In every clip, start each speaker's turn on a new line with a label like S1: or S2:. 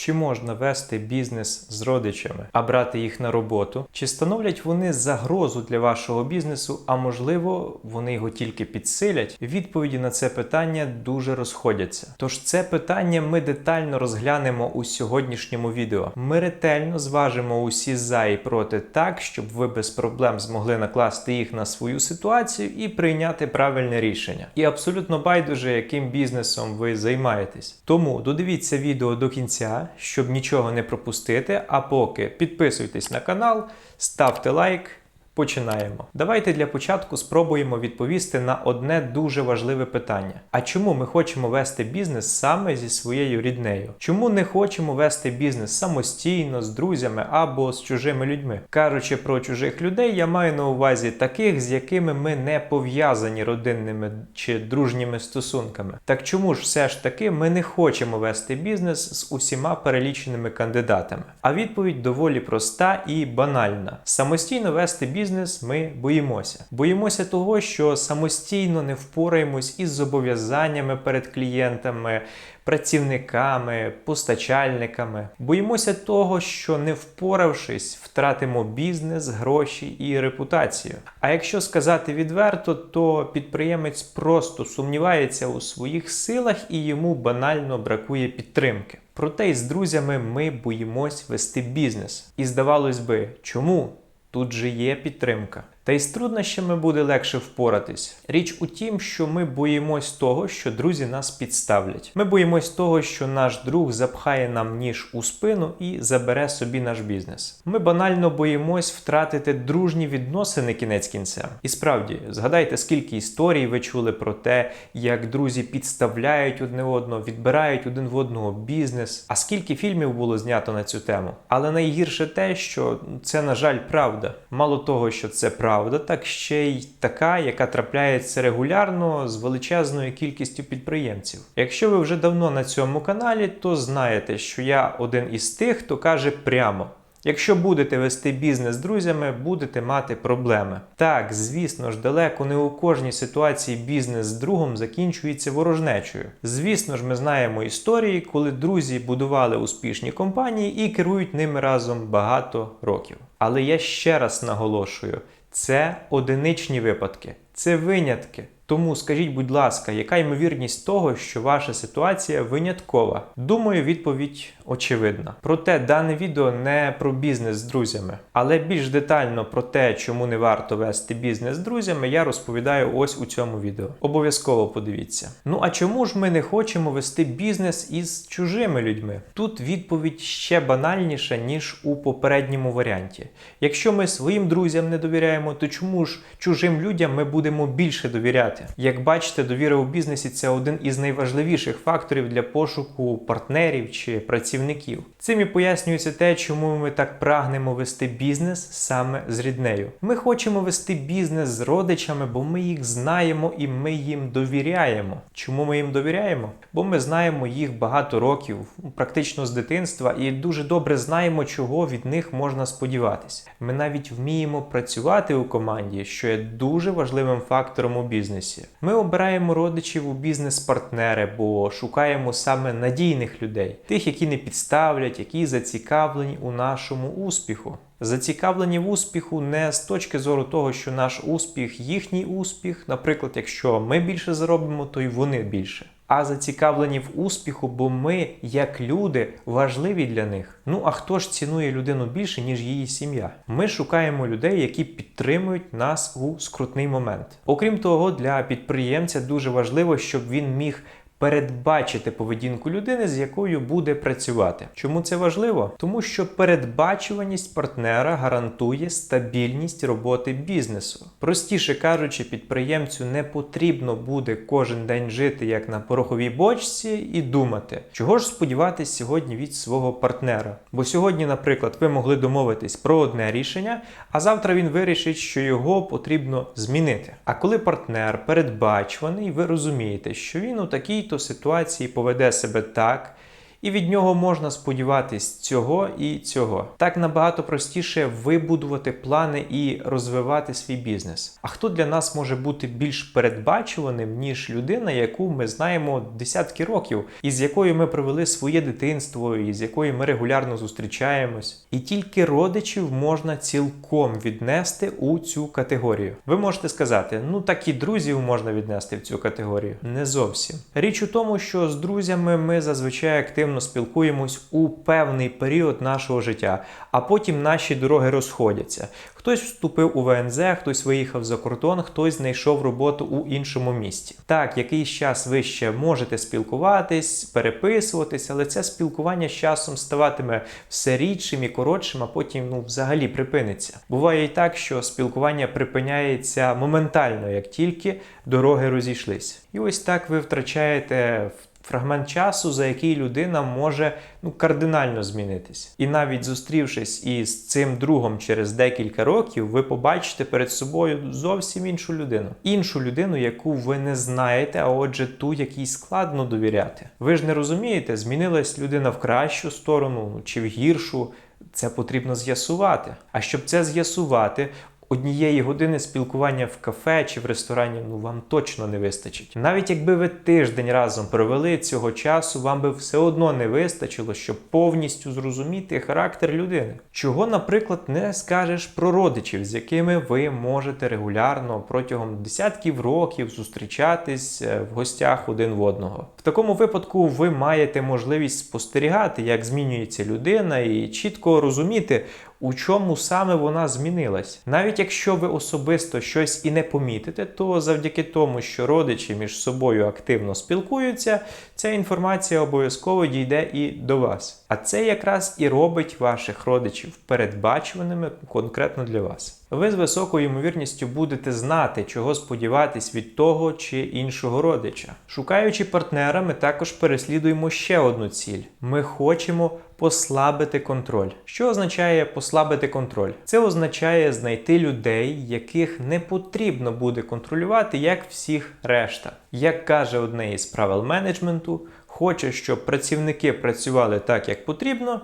S1: Чи можна вести бізнес з родичами, а брати їх на роботу? Чи становлять вони загрозу для вашого бізнесу, а можливо, вони його тільки підсилять? Відповіді на це питання дуже розходяться. Тож це питання ми детально розглянемо у сьогоднішньому відео. Ми ретельно зважимо усі за і проти так, щоб ви без проблем змогли накласти їх на свою ситуацію і прийняти правильне рішення. І абсолютно байдуже, яким бізнесом ви займаєтесь. Тому додивіться відео до кінця, щоб нічого не пропустити. А поки підписуйтесь на канал, ставте лайк. Починаємо. Давайте для початку спробуємо відповісти на одне дуже важливе питання: а чому ми хочемо вести бізнес саме зі своєю ріднею? Чому не хочемо вести бізнес самостійно з друзями або з чужими людьми? Кажучи про чужих людей, я маю на увазі таких, з якими ми не пов'язані родинними чи дружніми стосунками. Так чому ж все ж таки ми не хочемо вести бізнес з усіма переліченими кандидатами? А відповідь доволі проста і банальна: самостійно вести бізнес бізнес ми боїмося. Боїмося того, що самостійно не впораємось із зобов'язаннями перед клієнтами, працівниками, постачальниками. Боїмося того, що не впоравшись, втратимо бізнес, гроші і репутацію. А якщо сказати відверто, то підприємець просто сумнівається у своїх силах і йому банально бракує підтримки. Проте із друзями ми боїмось вести бізнес. І здавалось би, чому? Тут же є підтримка. Та й з труднощами буде легше впоратись. Річ у тім, що ми боїмось того, що друзі нас підставлять. Ми боїмось того, що наш друг запхає нам ніж у спину і забере собі наш бізнес. Ми банально боїмось втратити дружні відносини кінець кінцем. І справді, згадайте, скільки історій ви чули про те, як друзі підставляють одне одного, відбирають один в одного бізнес. А скільки фільмів було знято на цю тему? Але найгірше те, що це, на жаль, правда. Мало того, що це правда правда, так ще й така, яка трапляється регулярно з величезною кількістю підприємців. Якщо ви вже давно на цьому каналі, то знаєте, що я один із тих, хто каже прямо. Якщо будете вести бізнес з друзями, будете мати проблеми. Так, звісно ж, далеко не у кожній ситуації бізнес з другом закінчується ворожнечою. Звісно ж, ми знаємо історії, коли друзі будували успішні компанії і керують ними разом багато років. Але я ще раз наголошую. Це одиничні випадки, це винятки. Тому скажіть, будь ласка, яка ймовірність того, що ваша ситуація виняткова? Думаю, відповідь очевидна. Проте дане відео не про бізнес з друзями, але більш детально про те, чому не варто вести бізнес з друзями, я розповідаю ось у цьому відео. Обов'язково подивіться. Ну а чому ж ми не хочемо вести бізнес із чужими людьми? Тут відповідь ще банальніша, ніж у попередньому варіанті. Якщо ми своїм друзям не довіряємо, то чому ж чужим людям ми будемо більше довіряти? Як бачите, довіра у бізнесі це один із найважливіших факторів для пошуку партнерів чи працівників. Цим і пояснюється те, чому ми так прагнемо вести бізнес саме з ріднею. Ми хочемо вести бізнес з родичами, бо ми їх знаємо і ми їм довіряємо. Чому ми їм довіряємо? Бо ми знаємо їх багато років, практично з дитинства, і дуже добре знаємо, чого від них можна сподіватися. Ми навіть вміємо працювати у команді, що є дуже важливим фактором у бізнесі. Ми обираємо родичів у бізнес-партнери, бо шукаємо саме надійних людей, тих, які не підставлять, які зацікавлені у нашому успіху. Зацікавлені в успіху не з точки зору того, що наш успіх їхній успіх, наприклад, якщо ми більше заробимо, то й вони більше а зацікавлені в успіху, бо ми, як люди, важливі для них. Ну а хто ж цінує людину більше, ніж її сім'я? Ми шукаємо людей, які підтримують нас у скрутний момент. Окрім того, для підприємця дуже важливо, щоб він міг передбачити поведінку людини, з якою буде працювати. Чому це важливо? Тому що передбачуваність партнера гарантує стабільність роботи бізнесу. Простіше кажучи, підприємцю не потрібно буде кожен день жити як на пороховій бочці і думати, чого ж сподіватись сьогодні від свого партнера. Бо сьогодні, наприклад, ви могли домовитись про одне рішення, а завтра він вирішить, що його потрібно змінити. А коли партнер передбачуваний, ви розумієте, що він у такій то ситуації поведе себе так, і від нього можна сподіватись цього і цього. Так набагато простіше вибудувати плани і розвивати свій бізнес. А хто для нас може бути більш передбачуваним, ніж людина, яку ми знаємо десятки років, і з якою ми провели своє дитинство, і з якою ми регулярно зустрічаємось? І тільки родичів можна цілком віднести у цю категорію. Ви можете сказати, ну так і друзів можна віднести в цю категорію. Не зовсім. Річ у тому, що з друзями ми зазвичай активно спілкуємось у певний період нашого життя, а потім наші дороги розходяться. Хтось вступив у ВНЗ, хтось виїхав за кордон, хтось знайшов роботу у іншому місті. Так, якийсь час ви ще можете спілкуватись, переписуватись, але це спілкування з часом ставатиме все рідшим і коротшим, а потім ну, взагалі припиниться. Буває і так, що спілкування припиняється моментально, як тільки дороги розійшлись. І ось так ви втрачаєте фрагмент часу, за який людина може ну, кардинально змінитись. І навіть зустрівшись із цим другом через декілька років, ви побачите перед собою зовсім іншу людину. Іншу людину, яку ви не знаєте, а отже, ту, якій складно довіряти. Ви ж не розумієте, змінилась людина в кращу сторону чи в гіршу. Це потрібно з'ясувати. А щоб це з'ясувати, однієї години спілкування в кафе чи в ресторані ну вам точно не вистачить. Навіть якби ви тиждень разом провели цього часу, вам би все одно не вистачило, щоб повністю зрозуміти характер людини. Чого, наприклад, не скажеш про родичів, з якими ви можете регулярно протягом десятків років зустрічатись е, в гостях один в одного. В такому випадку ви маєте можливість спостерігати, як змінюється людина, і чітко розуміти, у чому саме вона змінилась. Навіть якщо ви особисто щось і не помітите, то завдяки тому, що родичі між собою активно спілкуються, ця інформація обов'язково дійде і до вас. А це якраз і робить ваших родичів передбачуваними конкретно для вас. Ви з високою ймовірністю будете знати, чого сподіватись від того чи іншого родича. Шукаючи партнера, ми також переслідуємо ще одну ціль: ми хочемо послабити контроль. Що означає послабити контроль? Це означає знайти людей, яких не потрібно буде контролювати, як всіх решта. Як каже одне із правил менеджменту, хоче, щоб працівники працювали так, як потрібно.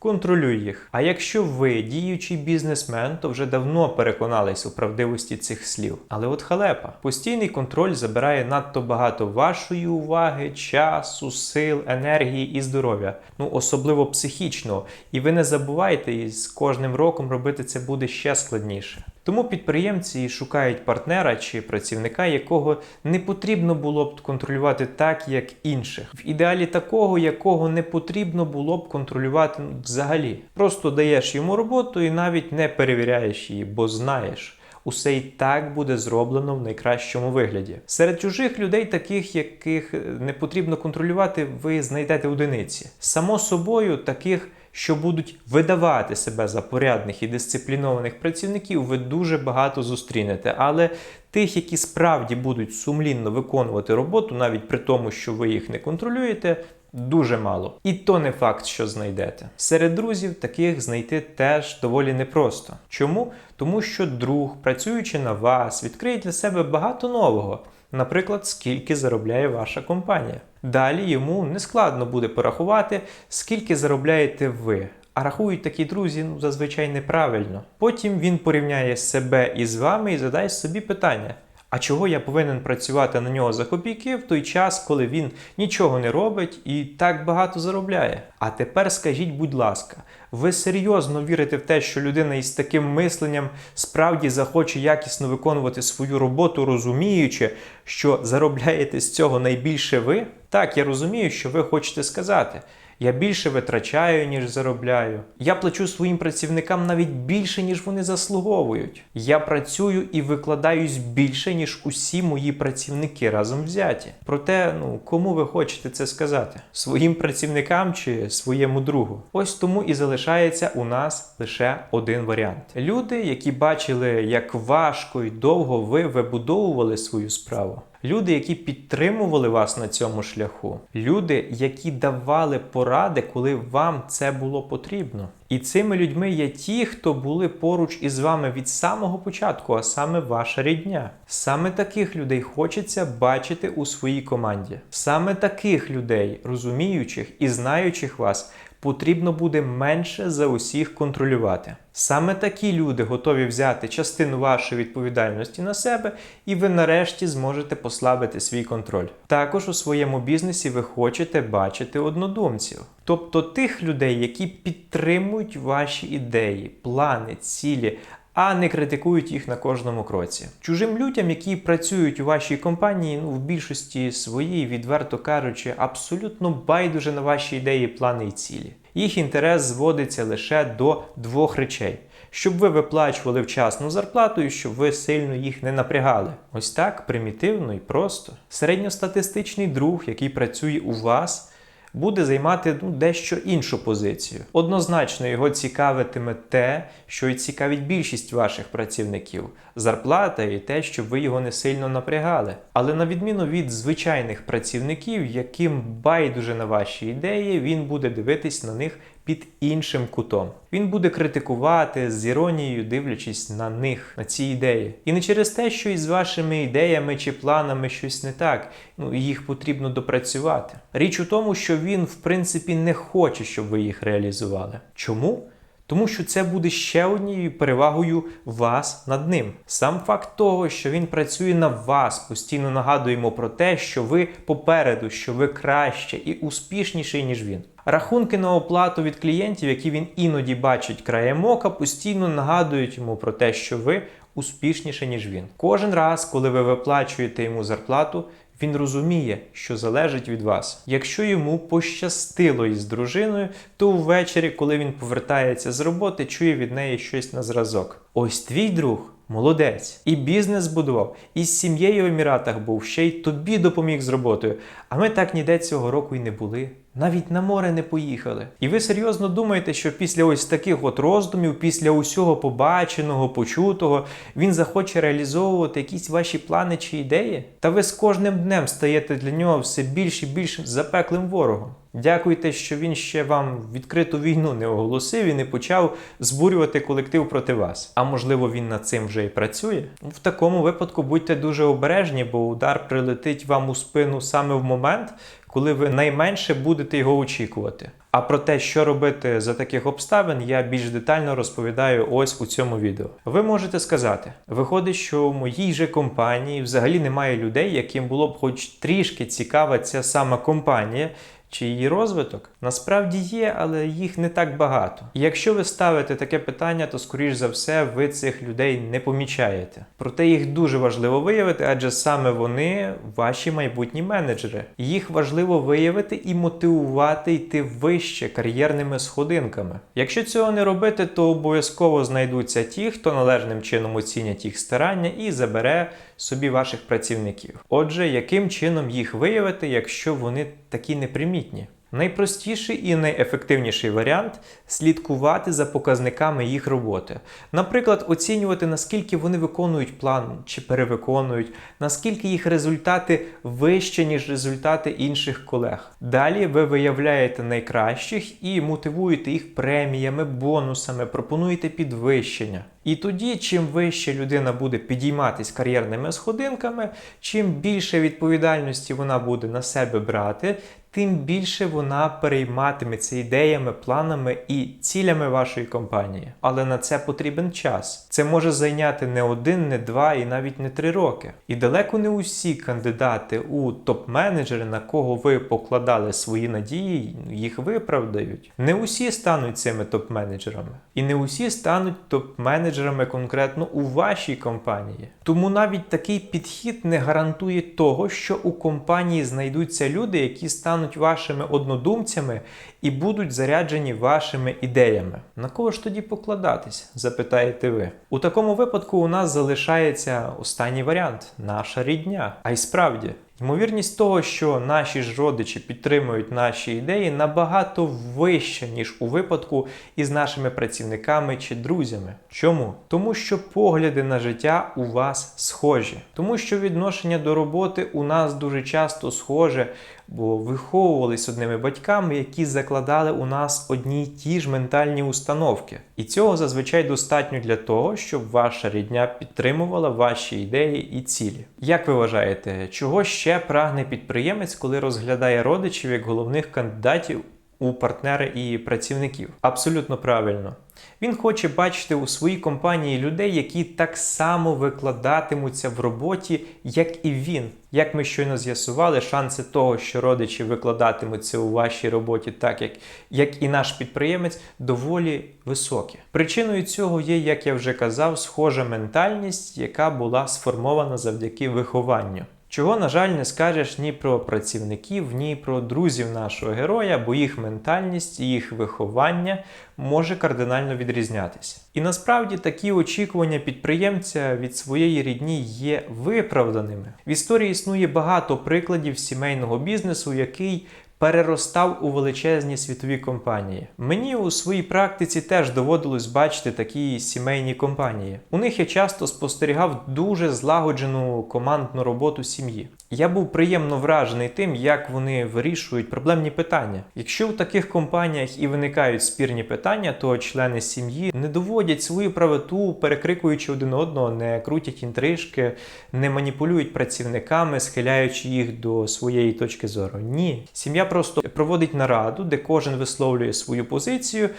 S1: Контролюй їх. А якщо ви діючий бізнесмен, то вже давно переконались у правдивості цих слів. Але от халепа, постійний контроль забирає надто багато вашої уваги, часу, сил, енергії і здоров'я, ну особливо психічного. І ви не забувайте, і з кожним роком робити це буде ще складніше. Тому підприємці шукають партнера чи працівника, якого не потрібно було б контролювати так, як інших. В ідеалі такого, якого не потрібно було б контролювати ну, взагалі. Просто даєш йому роботу і навіть не перевіряєш її, бо знаєш. Усе і так буде зроблено в найкращому вигляді. Серед чужих людей, таких яких не потрібно контролювати, ви знайдете одиниці. Само собою, таких що будуть видавати себе за порядних і дисциплінованих працівників, ви дуже багато зустрінете. Але тих, які справді будуть сумлінно виконувати роботу, навіть при тому, що ви їх не контролюєте. Дуже мало. І то не факт, що знайдете. Серед друзів таких знайти теж доволі непросто. Чому? Тому що друг, працюючи на вас, відкриє для себе багато нового. Наприклад, скільки заробляє ваша компанія. Далі йому не складно буде порахувати, скільки заробляєте ви. А рахують такі друзі ну, зазвичай неправильно. Потім він порівняє себе із вами і задасть собі питання. А чого я повинен працювати на нього за копійки в той час, коли він нічого не робить і так багато заробляє? А тепер скажіть, будь ласка, ви серйозно вірите в те, що людина із таким мисленням справді захоче якісно виконувати свою роботу, розуміючи, що заробляєте з цього найбільше ви? Так, я розумію, що ви хочете сказати. Я більше витрачаю, ніж заробляю. Я плачу своїм працівникам навіть більше, ніж вони заслуговують. Я працюю і викладаюсь більше, ніж усі мої працівники разом взяті. Проте, ну кому ви хочете це сказати? Своїм працівникам чи своєму другу? Ось тому і залишається у нас лише один варіант. Люди, які бачили, як важко і довго ви вибудовували свою справу. Люди, які підтримували вас на цьому шляху, люди, які давали поради, коли вам це було потрібно. І цими людьми є ті, хто були поруч із вами від самого початку, а саме ваша рідня. Саме таких людей хочеться бачити у своїй команді. Саме таких людей, розуміючих і знаючих вас, потрібно буде менше за усіх контролювати. Саме такі люди готові взяти частину вашої відповідальності на себе, і ви нарешті зможете послабити свій контроль. Також у своєму бізнесі ви хочете бачити однодумців, тобто тих людей, які підтримують ваші ідеї, плани, цілі. А не критикують їх на кожному кроці. Чужим людям, які працюють у вашій компанії, ну в більшості своїй, відверто кажучи, абсолютно байдуже на ваші ідеї, плани і цілі. Їх інтерес зводиться лише до двох речей: щоб ви виплачували вчасну зарплату і щоб ви сильно їх не напрягали. Ось так примітивно і просто. Середньостатистичний друг, який працює у вас. Буде займати ну, дещо іншу позицію. Однозначно його цікавитиме те, що й цікавить більшість ваших працівників зарплата і те, щоб ви його не сильно напрягали. Але на відміну від звичайних працівників, яким байдуже на ваші ідеї, він буде дивитись на них під іншим кутом. Він буде критикувати з іронією, дивлячись на них, на ці ідеї. І не через те, що із вашими ідеями чи планами щось не так, ну їх потрібно допрацювати. Річ у тому, що він, в принципі, не хоче, щоб ви їх реалізували. Чому? Тому що це буде ще однією перевагою вас над ним. Сам факт того, що він працює на вас, постійно нагадуємо про те, що ви попереду, що ви краще і успішніший, ніж він. Рахунки на оплату від клієнтів, які він іноді бачить краєм ока, постійно нагадують йому про те, що ви успішніше, ніж він. Кожен раз, коли ви виплачуєте йому зарплату, він розуміє, що залежить від вас. Якщо йому пощастило із дружиною, то ввечері, коли він повертається з роботи, чує від неї щось на зразок. Ось твій друг. Молодець, і бізнес будував, і з сім'єю в Еміратах був, ще й тобі допоміг з роботою. А ми так ніде цього року й не були. Навіть на море не поїхали. І ви серйозно думаєте, що після ось таких от роздумів, після усього побаченого, почутого, він захоче реалізовувати якісь ваші плани чи ідеї? Та ви з кожним днем стаєте для нього все більш і більш запеклим ворогом. Дякуйте, що він ще вам відкриту війну не оголосив і не почав збурювати колектив проти вас. А можливо, він над цим вже і працює. В такому випадку будьте дуже обережні, бо удар прилетить вам у спину саме в момент, коли ви найменше будете його очікувати. А про те, що робити за таких обставин, я більш детально розповідаю ось у цьому відео. Ви можете сказати: виходить, що в моїй же компанії взагалі немає людей, яким було б хоч трішки цікава ця сама компанія. Чи її розвиток насправді є, але їх не так багато. І якщо ви ставите таке питання, то скоріш за все ви цих людей не помічаєте. Проте їх дуже важливо виявити, адже саме вони ваші майбутні менеджери. Їх важливо виявити і мотивувати йти вище кар'єрними сходинками. Якщо цього не робити, то обов'язково знайдуться ті, хто належним чином оцінять їх старання і забере собі ваших працівників. Отже, яким чином їх виявити, якщо вони такі непримітні? Найпростіший і найефективніший варіант слідкувати за показниками їх роботи. Наприклад, оцінювати, наскільки вони виконують план чи перевиконують, наскільки їх результати вищі, ніж результати інших колег. Далі ви виявляєте найкращих і мотивуєте їх преміями, бонусами, пропонуєте підвищення. І тоді, чим вище людина буде підійматись кар'єрними сходинками, чим більше відповідальності вона буде на себе брати, тим більше вона перейматиметься ідеями, планами і цілями вашої компанії. Але на це потрібен час. Це може зайняти не один, не два і навіть не три роки. І далеко не усі кандидати у топ-менеджери, на кого ви покладали свої надії, їх виправдають. Не усі стануть цими топ-менеджерами. І не усі стануть топ-менеджерами конкретно у вашій компанії. Тому навіть такий підхід не гарантує того, що у компанії знайдуться люди, які стануть вашими однодумцями і будуть заряджені вашими ідеями. На кого ж тоді покладатись? запитаєте ви. У такому випадку у нас залишається останній варіант наша рідня. А й справді. Ймовірність того, що наші ж родичі підтримують наші ідеї, набагато вища, ніж у випадку із нашими працівниками чи друзями. Чому? Тому що погляди на життя у вас схожі, тому що відношення до роботи у нас дуже часто схоже, бо виховувались одними батьками, які закладали у нас одні й ті ж ментальні установки. І цього зазвичай достатньо для того, щоб ваша рідня підтримувала ваші ідеї і цілі. Як ви вважаєте, чого ще прагне підприємець, коли розглядає родичів як головних кандидатів у партнери і працівників? Абсолютно правильно. Він хоче бачити у своїй компанії людей, які так само викладатимуться в роботі, як і він. Як ми щойно з'ясували, шанси того, що родичі викладатимуться у вашій роботі, так як, як і наш підприємець, доволі високі. Причиною цього є, як я вже казав, схожа ментальність, яка була сформована завдяки вихованню. Чого, на жаль, не скажеш ні про працівників, ні про друзів нашого героя, бо їх ментальність і їх виховання може кардинально відрізнятися. І насправді такі очікування підприємця від своєї рідні є виправданими. В історії існує багато прикладів сімейного бізнесу, який переростав у величезні світові компанії. Мені у своїй практиці теж доводилось бачити такі сімейні компанії. У них я часто спостерігав дуже злагоджену командну роботу сім'ї. Я був приємно вражений тим, як вони вирішують проблемні питання. Якщо в таких компаніях і виникають спірні питання, то члени сім'ї не доводять свою правоту, перекрикуючи один одного, не крутять інтрижки, не маніпулюють працівниками, схиляючи їх до своєї точки зору. Ні, сім'я просто проводить нараду, де кожен висловлює свою позицію.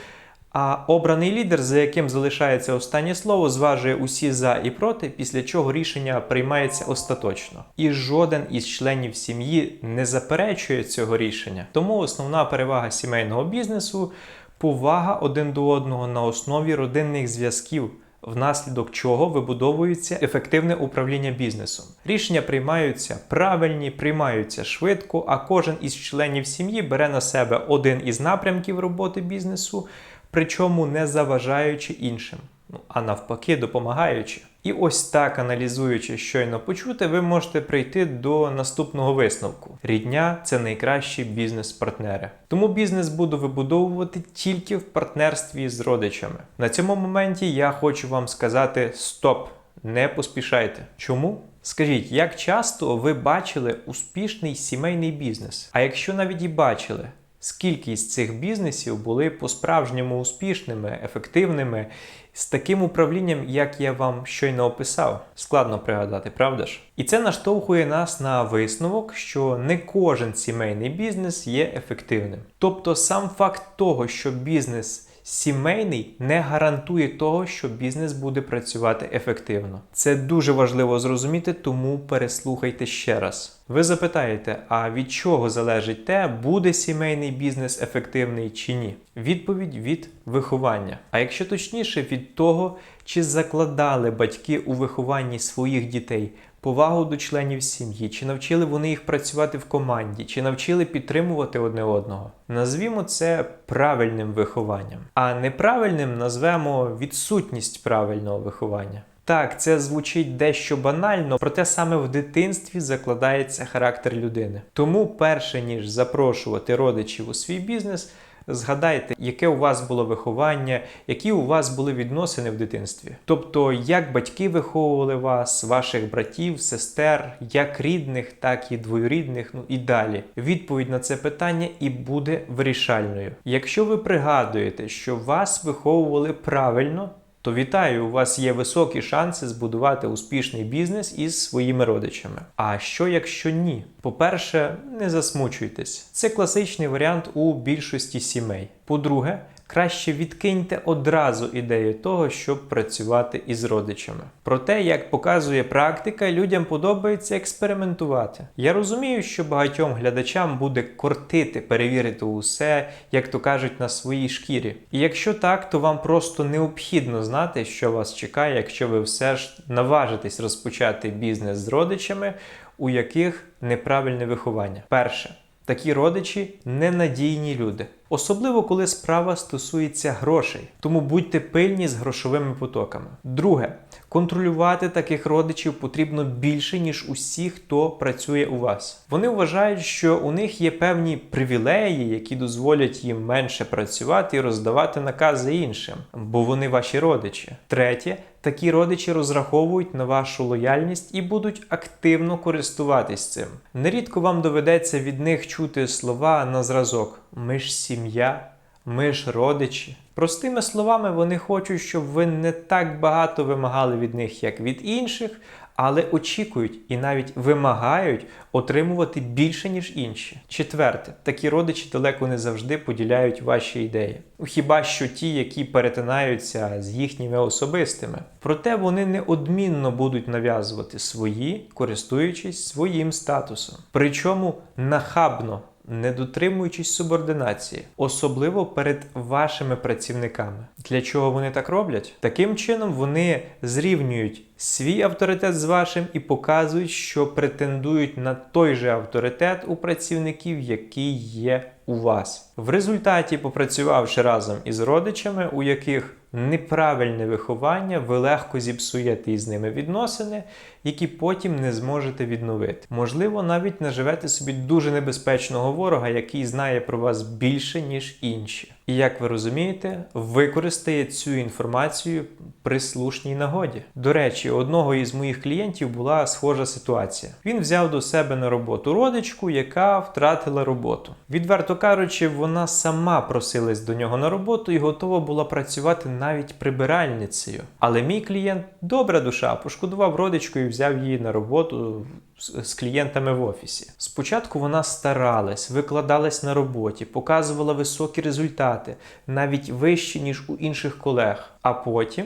S1: А обраний лідер, за яким залишається останнє слово, зважує усі за і проти, після чого рішення приймається остаточно. І жоден із членів сім'ї не заперечує цього рішення. Тому основна перевага сімейного бізнесу повага один до одного на основі родинних зв'язків. Внаслідок чого вибудовується ефективне управління бізнесом. Рішення приймаються правильні, приймаються швидко, а кожен із членів сім'ї бере на себе один із напрямків роботи бізнесу, причому не заважаючи іншим, а навпаки, допомагаючи. І ось так, аналізуючи щойно почуте, ви можете прийти до наступного висновку: рідня це найкращі бізнес-партнери. Тому бізнес буду вибудовувати тільки в партнерстві з родичами. На цьому моменті я хочу вам сказати: стоп, не поспішайте. Чому? Скажіть, як часто ви бачили успішний сімейний бізнес? А якщо навіть і бачили, скільки з цих бізнесів були по-справжньому успішними, ефективними, з таким управлінням, як я вам щойно описав? Складно пригадати, правда ж? І це наштовхує нас на висновок, що не кожен сімейний бізнес є ефективним. Тобто сам факт того, що бізнес сімейний не гарантує того, що бізнес буде працювати ефективно. Це дуже важливо зрозуміти, тому переслухайте ще раз. Ви запитаєте, а від чого залежить те, буде сімейний бізнес ефективний чи ні? Відповідь від виховання. А якщо точніше, від того, чи закладали батьки у вихованні своїх дітей повагу до членів сім'ї, чи навчили вони їх працювати в команді, чи навчили підтримувати одне одного. Назвімо це правильним вихованням, а неправильним назвемо відсутність правильного виховання. Так, це звучить дещо банально, проте саме в дитинстві закладається характер людини. Тому, перше ніж запрошувати родичів у свій бізнес, згадайте, яке у вас було виховання, які у вас були відносини в дитинстві. Тобто, як батьки виховували вас, ваших братів, сестер, як рідних, так і двоюрідних, ну і далі. Відповідь на це питання і буде вирішальною. Якщо ви пригадуєте, що вас виховували правильно. То вітаю, у вас є високі шанси збудувати успішний бізнес із своїми родичами. А що якщо ні? По-перше, не засмучуйтесь. Це класичний варіант у більшості сімей. По-друге, краще відкиньте одразу ідею того, щоб працювати із родичами. Проте, як показує практика, людям подобається експериментувати. Я розумію, що багатьом глядачам буде кортити перевірити усе, як то кажуть, на своїй шкірі. І якщо так, то вам просто необхідно знати, що вас чекає, якщо ви все ж наважитесь розпочати бізнес з родичами, у яких неправильне виховання. Перше. Такі родичі ненадійні люди. Особливо коли справа стосується грошей. Тому будьте пильні з грошовими потоками. Друге, контролювати таких родичів потрібно більше, ніж усі, хто працює у вас. Вони вважають, що у них є певні привілеї, які дозволять їм менше працювати і роздавати накази іншим, бо вони ваші родичі. Третє, такі родичі розраховують на вашу лояльність і будуть активно користуватись цим. Нерідко вам доведеться від них чути слова на зразок: ми ж сім'я. Ми ж родичі. Простими словами, вони хочуть, щоб ви не так багато вимагали від них, як від інших, але очікують і навіть вимагають отримувати більше, ніж інші. Четверте, такі родичі далеко не завжди поділяють ваші ідеї. Хіба що ті, які перетинаються з їхніми особистими. Проте вони неодмінно будуть нав'язувати свої, користуючись своїм статусом. Причому нахабно не дотримуючись субординації, особливо перед вашими працівниками. Для чого вони так роблять? Таким чином вони зрівнюють свій авторитет з вашим і показують, що претендують на той же авторитет у працівників, який є у вас. В результаті, попрацювавши разом із родичами, у яких неправильне виховання, ви легко зіпсуєте із ними відносини, які потім не зможете відновити. Можливо, навіть наживете собі дуже небезпечного ворога, який знає про вас більше, ніж інші. І як ви розумієте, використає цю інформацію при слушній нагоді. До речі, одного із моїх клієнтів була схожа ситуація. Він взяв до себе на роботу родичку, яка втратила роботу. Відверто кажучи, вона сама просилась до нього на роботу і готова була працювати навіть прибиральницею. Але мій клієнт добра душа, пошкодував родичку і взяв її на роботу з клієнтами в офісі. Спочатку вона старалась, викладалась на роботі, показувала високі результати, навіть вищі, ніж у інших колег. А потім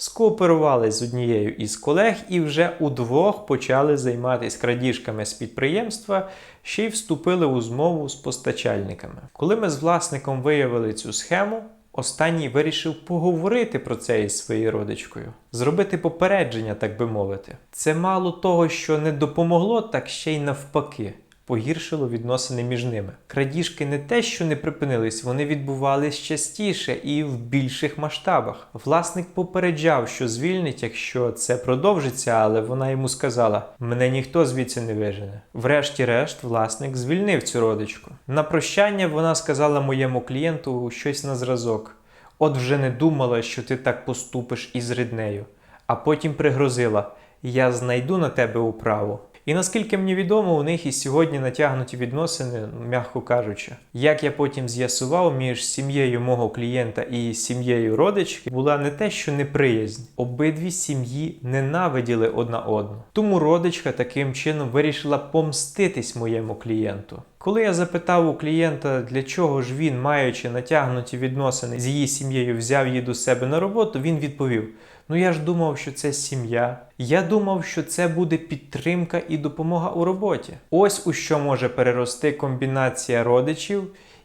S1: скооперувались з однією із колег і вже удвох почали займатися крадіжками з підприємства, ще й вступили у змову з постачальниками. Коли ми з власником виявили цю схему, Останній вирішив поговорити про це із своєю родичкою, зробити попередження, так би мовити. Це мало того, що не допомогло, так ще й навпаки. Погіршило відносини між ними. Крадіжки не те, що не припинились, вони відбувались частіше і в більших масштабах. Власник попереджав, що звільнить, якщо це продовжиться, але вона йому сказала: мене ніхто звідси не вижене. Врешті-решт, власник звільнив цю родичку. На прощання вона сказала моєму клієнту щось на зразок: от вже не думала, що ти так поступиш із ріднею, а потім пригрозила: Я знайду на тебе управу. І наскільки мені відомо, у них і сьогодні натягнуті відносини, м'яко кажучи. Як я потім з'ясував, між сім'єю мого клієнта і сім'єю родички була не те, що неприязнь. Обидві сім'ї ненавиділи одна одну. Тому родичка таким чином вирішила помститись моєму клієнту. Коли я запитав у клієнта, для чого ж він, маючи натягнуті відносини з її сім'єю, взяв її до себе на роботу, він відповів: Ну я ж думав, що це сім'я. Я думав, що це буде підтримка і допомога у роботі. Ось у що може перерости комбінація родичів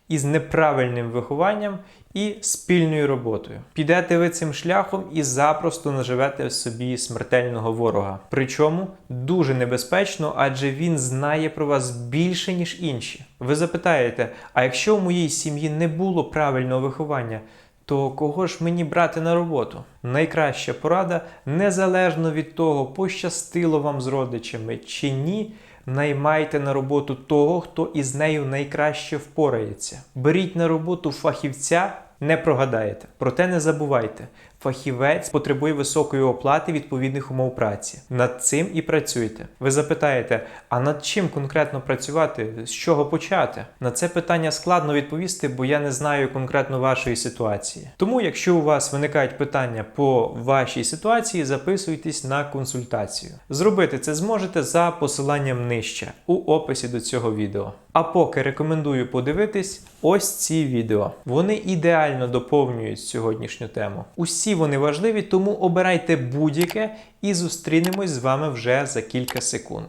S1: із неправильним вихованням і спільною роботою. Підете ви цим шляхом і запросто наживете собі смертельного ворога. Причому дуже небезпечно, адже він знає про вас більше, ніж інші. Ви запитаєте: а якщо в моїй сім'ї не було правильного виховання? То кого ж мені брати на роботу? Найкраща порада, незалежно від того, пощастило вам з родичами чи ні, наймайте на роботу того, хто із нею найкраще впорається. Беріть на роботу фахівця, не прогадаєте. Проте не забувайте, фахівець потребує високої оплати відповідних умов праці. Над цим і працюйте. Ви запитаєте, а над чим конкретно працювати? З чого почати? На це питання складно відповісти, бо я не знаю конкретно вашої ситуації. Тому, якщо у вас виникають питання по вашій ситуації, записуйтесь на консультацію. Зробити це зможете за посиланням нижче у описі до цього відео. А поки рекомендую подивитись ось ці відео. Вони ідеально доповнюють сьогоднішню тему. Усі вони важливі, тому обирайте будь-яке і зустрінемось з вами вже за кілька секунд.